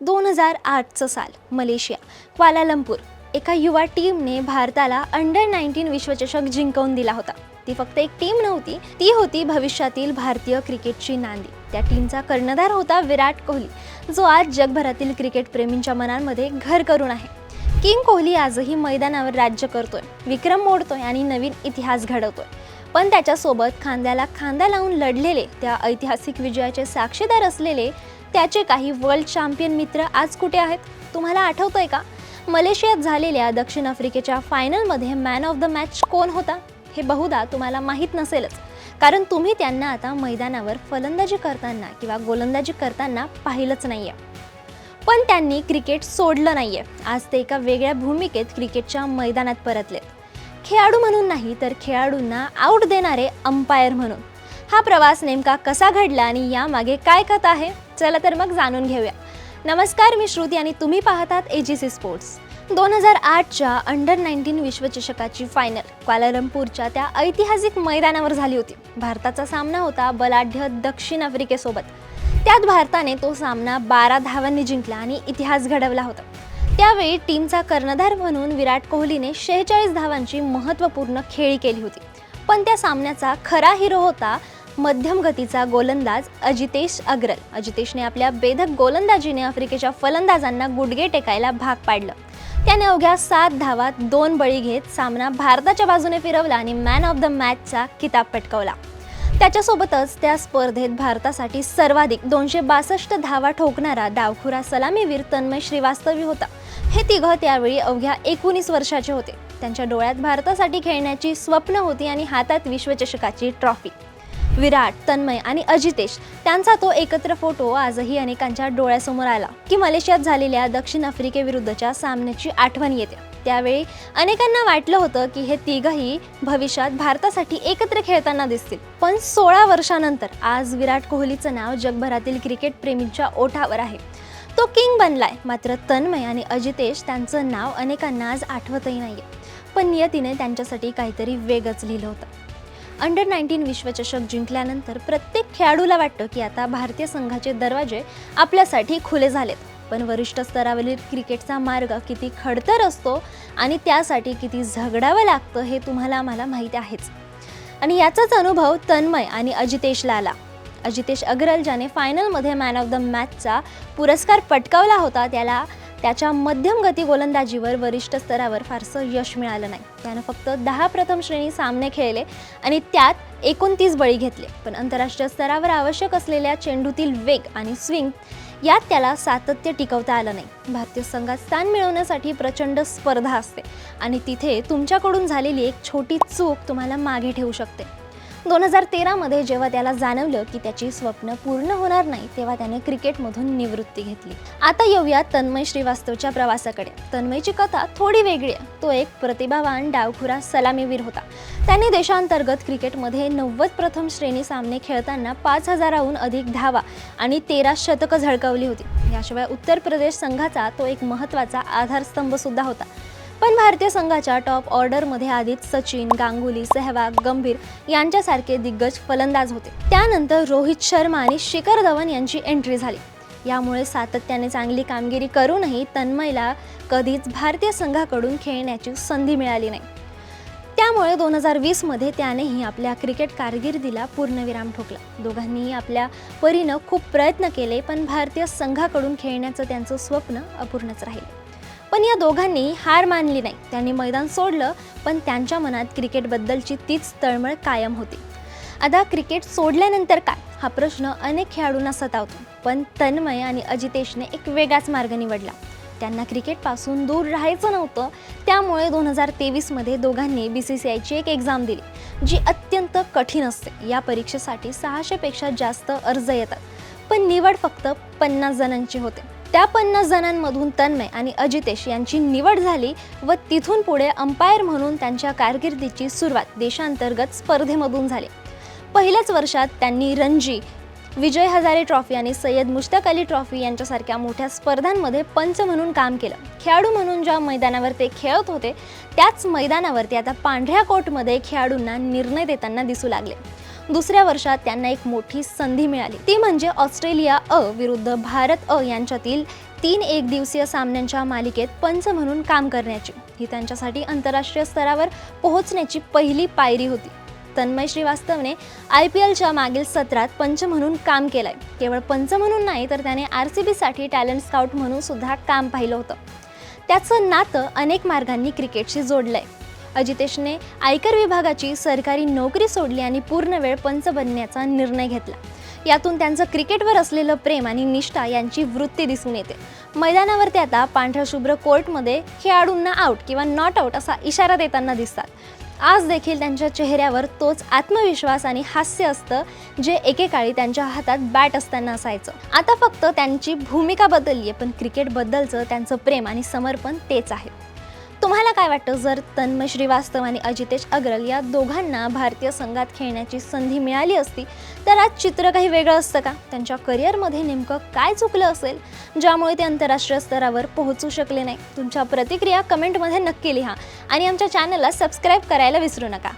दोन हजार आठचं साल मलेशिया. क्वालालंपूर एका युवा टीमने भारताला अंडर नाईन्टीन विश्वचषक जिंकवून दिला होता. ती फक्त एक टीम नव्हती ती होती भविष्यातील भारतीय क्रिकेटची नांदी. त्या टीमचा कर्णधार होता विराट कोहली जो आज जगभरातील क्रिकेट प्रेमींच्या मनांमध्ये घर करून आहे. किंग कोहली आजही मैदानावर राज्य करतोय विक्रम मोडतोय आणि नवीन इतिहास घडवतोय. पण त्याच्यासोबत खांद्याला खांदा लावून लढलेले त्या ऐतिहासिक विजयाचे साक्षीदार असलेले त्याचे काही वर्ल्ड चॅम्पियन मित्र आज कुठे आहेत? तुम्हाला आठवतंय का? मलेशियात झालेल्या दक्षिण आफ्रिकेच्या फायनलमध्ये मॅन ऑफ द मॅच कोण होता? हे बहुधा तुम्हाला माहीत नसेलच. कारण तुम्ही त्यांना आता मैदानावर फलंदाजी करताना किंवा गोलंदाजी करताना पाहिलंच नाही आहे पण त्यांनी क्रिकेट सोडलं नाहीये. आज ते एका वेगळ्या भूमिकेत क्रिकेटच्या मैदानात परतलेत. खेळाडू म्हणून नाही तर खेळाडूंना आऊट देणारे अंपायर म्हणून. हा प्रवास नेमका कसा घडला आणि यामागे काय कथा आहे? चला तर मग जाणून घेऊया. नमस्कार मी श्रुती आणि तुम्ही पाहतात ए जी सी स्पोर्ट्स दोन हजार आठच्या अंडर नाईन्टीन विश्वचषकाची फायनल क्वालालंपूरच्या त्या ऐतिहासिक मैदानावर झाली होती. भारताचा सामना होता बलाढ्य दक्षिण आफ्रिकेसोबत. त्यात भारताने तो सामना बारा धावांनी जिंकला आणि इतिहास घडवला होता. त्यावेळी टीमचा कर्णधार म्हणून विराट कोहलीने शेहेचाळीस धावांची महत्त्वपूर्ण खेळी केली होती. पण त्या सामन्याचा खरा हिरो होता मध्यम गतीचा गोलंदाज अजितेश अग्रल. अजितेशने आपल्या बेधक गोलंदाजीने आफ्रिकेच्या फलंदाजांना गुडघे टेकायला भाग पाडलं. त्याने अवघ्या सात धावात दोन बळी घेत सामना भारताच्या बाजूने फिरवला आणि मॅन ऑफ द मॅचचा किताब पटकवला. त्याच्यासोबतच त्या स्पर्धेत भारतासाठी सर्वाधिक दोनशे बासष्ट धावा ठोकणारा डावखुरा सलामीवीर तन्मय श्रीवास्तवी होता. हे तिघं त्यावेळी अवघ्या एकोणीस वर्षाचे होते. त्यांच्या डोळ्यात भारतासाठी खेळण्याची स्वप्न होती आणि हातात विश्वचषकाची ट्रॉफी. विराट तन्मय आणि अजितेश. त्यांचा तो एकत्र फोटो आजही अनेकांच्या डोळ्यासमोर आला की मलेशियात झालेल्या दक्षिण आफ्रिकेविरुद्धच्या सामन्याची आठवण येते. त्यावेळी अनेकांना वाटलं होतं की हे तिघही भविष्यात भारतासाठी एकत्र खेळताना दिसतील. पण सोळा वर्षानंतर आज विराट कोहलीचं नाव जगभरातील क्रिकेट प्रेमींच्या ओठावर आहे. तो किंग बनलाय मात्र तन्मय आणि अजितेश त्यांचं नाव अनेकांना आज आठवतही नाहीये. पण नियतीने त्यांच्यासाठी काहीतरी वेगच लिहिलं होतं. अंडर नाईन्टीन विश्वचषक जिंकल्यानंतर प्रत्येक खेळाडूला वाटतं की आता भारतीय संघाचे दरवाजे आपल्यासाठी खुले झालेत. पण वरिष्ठ स्तरावरील क्रिकेटचा मार्ग किती खडतर असतो आणि त्यासाठी किती झगडावं लागतं हे तुम्हाला आम्हाला माहीत आहेच. आणि याचाच अनुभव तन्मय आणि अजितेशला आला. अजितेश अग्रल ज्याने फायनलमध्ये मॅन ऑफ द मॅचचा पुरस्कार पटकावला होता त्याला त्याच्या मध्यम गती गोलंदाजीवर वरिष्ठ स्तरावर फारसं यश मिळालं नाही. त्यानं फक्त दहा प्रथम श्रेणी सामने खेळले आणि त्यात एकोणतीस बळी घेतले. पण आंतरराष्ट्रीय स्तरावर आवश्यक असलेल्या चेंडूतील वेग आणि स्विंग यात त्याला सातत्य टिकवता आलं नाही. भारतीय संघात स्थान मिळवण्यासाठी प्रचंड स्पर्धा असते आणि तिथे तुमच्याकडून झालेली एक छोटी चूक तुम्हाला मागे ठेवू शकते. दोन हजार तेरामध्ये जेव्हा त्याला जाणवलं की त्याची स्वप्न पूर्ण होणार नाही तेव्हा त्याने क्रिकेटमधून निवृत्ती घेतली. आता येऊया तन्मय श्रीवास्तवच्या प्रवासाकडे. तन्मयची कथा थोडी वेगळी आहे. तो एक प्रतिभावान डावखुरा सलामीवीर होता. त्याने देशांतर्गत क्रिकेटमध्ये नव्वद प्रथम श्रेणी सामने खेळताना पाच हजाराहून अधिक धावा आणि तेरा शतकं झळकावली होती. याशिवाय उत्तर प्रदेश संघाचा तो एक महत्त्वाचा आधारस्तंभ सुद्धा होता. पण भारतीय संघाच्या टॉप ऑर्डरमध्ये आधीच सचिन गांगुली सेहवाग गंभीर यांच्यासारखे दिग्गज फलंदाज होते. त्यानंतर रोहित शर्मा आणि शिखर धवन यांची एंट्री झाली. यामुळे सातत्याने चांगली कामगिरी करूनही तन्मयला कधीच भारतीय संघाकडून खेळण्याची संधी मिळाली नाही. त्यामुळे दोन हजार वीसमध्ये त्यानेही आपल्या क्रिकेट कारकिर्दीला पूर्णविराम ठोकला. दोघांनीही आपल्या परीनं खूप प्रयत्न केले पण भारतीय संघाकडून खेळण्याचं त्यांचं स्वप्न अपूर्णच राहिलं. पण या दोघांनी हार मानली नाही. त्यांनी मैदान सोडलं पण त्यांच्या मनात क्रिकेटबद्दलची तीच तळमळ कायम होती. आता क्रिकेट सोडल्यानंतर काय? हा प्रश्न अनेक खेळाडूंना सतावतो पण तन्मय आणि अजितेशने एक वेगळाच मार्ग निवडला. त्यांना क्रिकेटपासून दूर राहायचं नव्हतं त्यामुळे दोन हजार तेवीसमध्ये दोघांनी बी सी सी आयची एक एक्झाम दिली जी अत्यंत कठीण असते. या परीक्षेसाठी सहाशेपेक्षा जास्त अर्ज येतात पण निवड फक्त पन्नास जणांची होते. त्या पन्नास जणांमधून तन्मय आणि अजितेश यांची निवड झाली व तिथून पुढे अंपायर म्हणून त्यांच्या कारकिर्दीची सुरुवात देशांतर्गत स्पर्धेमधून झाली. पहिल्याच वर्षात त्यांनी रणजी विजय हजारे ट्रॉफी आणि सय्यद मुश्ताक अली ट्रॉफी यांच्यासारख्या मोठ्या स्पर्धांमध्ये पंच म्हणून काम केलं. खेळाडू म्हणून ज्या मैदानावर ते खेळत होते त्याच मैदानावरती आता पांढऱ्या कोटमध्ये खेळाडूंना निर्णय देताना दिसू लागले. दुसऱ्या वर्षात त्यांना एक मोठी संधी मिळाली. ती म्हणजे ऑस्ट्रेलिया अ विरुद्ध भारत अ यांच्यातील तीन एक दिवसीय सामन्यांच्या मालिकेत पंच म्हणून काम करण्याची. ही त्यांच्यासाठी आंतरराष्ट्रीय स्तरावर पोहोचण्याची पहिली पायरी होती. तन्मय श्रीवास्तवने आय पी एलच्या मागील सत्रात पंच म्हणून काम केलंय. केवळ पंच म्हणून नाही तर त्याने आर सी बीसाठी टॅलेंट स्काउट म्हणून सुद्धा काम पाहिलं होतं. त्याचं नातं अनेक मार्गांनी क्रिकेटशी जोडलंय. अजितेशने आयकर विभागाची सरकारी नोकरी सोडली आणि पूर्ण वेळ पंच बनण्याचा निर्णय घेतला. यातून त्यांचं क्रिकेटवर असलेलं प्रेम आणि निष्ठा यांची वृत्ती दिसून येते. मैदानावर ते आता पांढऱ्या शुभ्र कोर्टमध्ये खेळाडूंना आऊट किंवा नॉट आऊट असा इशारा देताना दिसतात. आज देखील त्यांच्या चेहऱ्यावर तोच आत्मविश्वास आणि हास्य असतं जे एकेकाळी त्यांच्या हातात बॅट असताना असायचं. आता फक्त त्यांची भूमिका बदलली आहे पण क्रिकेटबद्दलचं त्यांचं प्रेम आणि समर्पण तेच आहे. तुम्हाला काय वाटतं? जर तन्मय श्रीवास्तव आणि अजितेश अग्रल या दोघांना भारतीय संघात खेळण्याची संधी मिळाली असती तर आज चित्र काही वेगळं असतं का? त्यांच्या करिअरमध्ये नेमकं काय चुकलं असेल ज्यामुळे ते आंतरराष्ट्रीय स्तरावर पोहोचू शकले नाही? तुमच्या प्रतिक्रिया कमेंटमध्ये नक्की लिहा आणि आमच्या चॅनलला सबस्क्राईब करायला विसरू नका.